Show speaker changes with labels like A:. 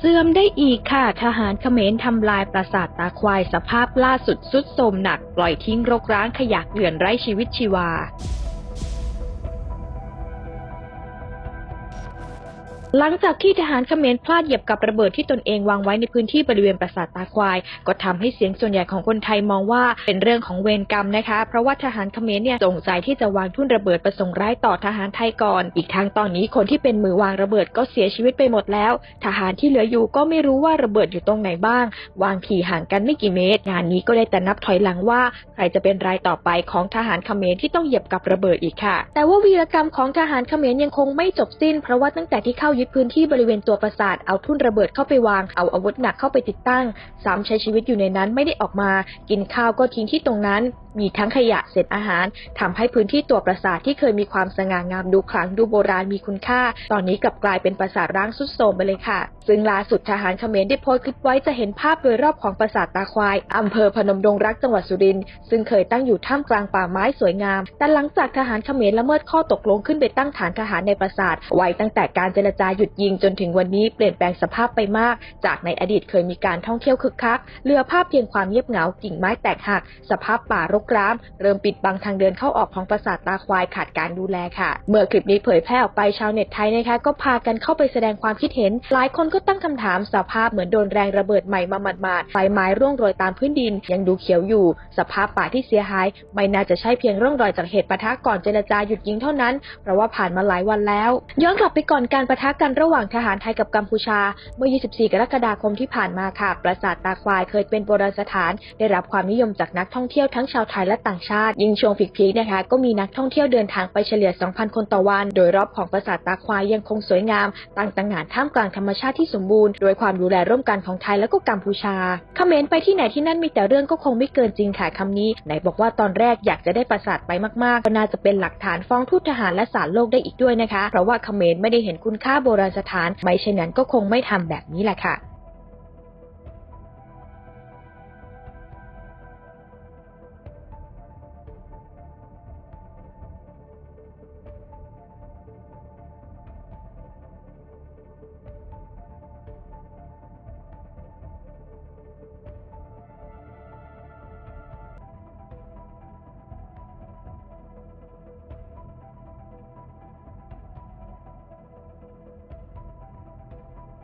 A: เสื่อมได้อีกค่ะ ทหารเขมรทำลายปราสาทตาควายสภาพล่าสุดสุดโทรมหนัก ปล่อยทิ้งรกร้างขยะเกลื่อนไร้ชีวิตชีวา หลังจากที่ทหารเขมรพลาดเหยียบกับระเบิดที่ตนเองวางไว้ในพื้นที่บริเวณปราสาทตาควาย ก็ทำให้เสียงส่วนใหญ่ของคนไทยมองว่าเป็นเรื่องของเวรกรรมนะคะ เพราะว่าทหารเขมรเนี่ยจงใจที่จะวางทุ่นระเบิดประสงค์ร้ายต่อทหารไทยก่อน อีกทั้งตอนนี้คนที่เป็นมือวางระเบิดก็เสียชีวิตไปหมดแล้ว ทหารที่เหลืออยู่ก็ไม่รู้ว่าระเบิดอยู่ตรงไหนบ้าง วางทีห่างกันไม่กี่เมตร งานนี้ก็ได้แต่นับถอยหลังว่าใครจะเป็นรายต่อไปของทหารเขมรที่ต้องเหยียบกับระเบิดอีกค่ะ แต่ว่าวีรกรรมของทหารเขมรยังคงไม่จบสิ้น เพราะว่าตั้งแต่ที่เข้ายึดพื้นที่บริเวณตัวปราสาท เอาทุ่นระเบิดเข้าไปวาง เอาอาวุธหนักเข้าไปติดตั้งซ้ำใช้ชีวิตอยู่ในนั้นไม่ได้ออกมา กินข้าวก็ทิ้งที่ตรงนั้น มีทั้งขยะเศษอาหารทำให้พื้นที่ตัวปราสาทที่เคยมีความสง่างามดูขลังดูโบราณมีคุณค่า ตอนนี้กลับกลายเป็นปราสาทร้างสุดโทรมไปเลยค่ะ ซึ่งล่าสุดทหารเขมรได้โพสต์คลิปไว้จะเห็นภาพโดยรอบของปราสาทตาควายอำเภอพนมดงรักจังหวัดสุรินทร์ซึ่งเคยตั้งอยู่ท่ามกลางป่าไม้สวยงาม แต่หลังจากทหารเขมรละเมิดข้อตกลงขึ้นไปตั้งฐานทหารในปราสาทไว้ตั้งแต่การเจรจาหยุดยิงจนถึงวันนี้เปลี่ยนแปลงสภาพไปมาก จากในอดีตเคยมีการท่องเที่ยวคึกคักเหลือภาพเพียงความเงียบเหงากิ่งไม้แตกหัก สภาพป่ารกร้างเริ่มปิดบังทางเดินเข้าออกของปราสาทตาควายขาดการดูแลค่ะ เมื่อคลิปนี้เผยแพร่ออกไปชาวเน็ตไทยนะคะ ก็พากันเข้าไปแสดงความคิดเห็น หลายคนก็ตั้งคำถามสภาพเหมือนโดนแรงระเบิดใหม่มาหมาดๆไฟไม้ร่วงโรยตามพื้นดิน ยังดูเขียวอยู่ สภาพป่าที่เสียหาย ไม่น่าจะใช่เพียงร่องรอยจากเหตุปะทะก่อนเจรจาหยุดยิงเท่านั้นเพราะว่าผ่านมาหลายวันแล้ว ย้อนกลับไปก่อนการปะทะกันระหว่างทหารไทยกับกัมพูชา เมื่อ 24 กรกฎาคมที่ผ่านมาค่ะ ปราสาทตาควายเคยเป็นโบราณสถาน ได้รับความนิยมจากนักท่องเที่ยวทั้งชาวไทยและต่างชาติ ยิ่งช่วงพีคๆนะคะ ก็มีนักท่องเที่ยวเดินทางไปเฉลี่ย 2,000 คนต่อวัน โดยรอบของปราสาทตาควายยังคงสวยงามตั้งตางานท่ามกลางธรรมชาติที่สมบูรณ์ โดยความดูแลร่วมกันของไทยและก็กัมพูชาคอมเขมรไปที่ไหนที่นั่นมีแต่เรื่องก็คงไม่เกินจริงค่ะคำนี้ไหนบอกว่าตอนแรกอยากจะได้ปราสาทไปมากๆ ก็น่าจะเป็นหลักฐานฟ้องทูตทหารและศาลโลกได้อีกด้วยนะคะ เพราะว่าคอมเขมรไม่ได้เห็นคุณค่าโบราณสถาน ไม่เช่นนั้นก็คงไม่ทำแบบนี้แหละค่ะ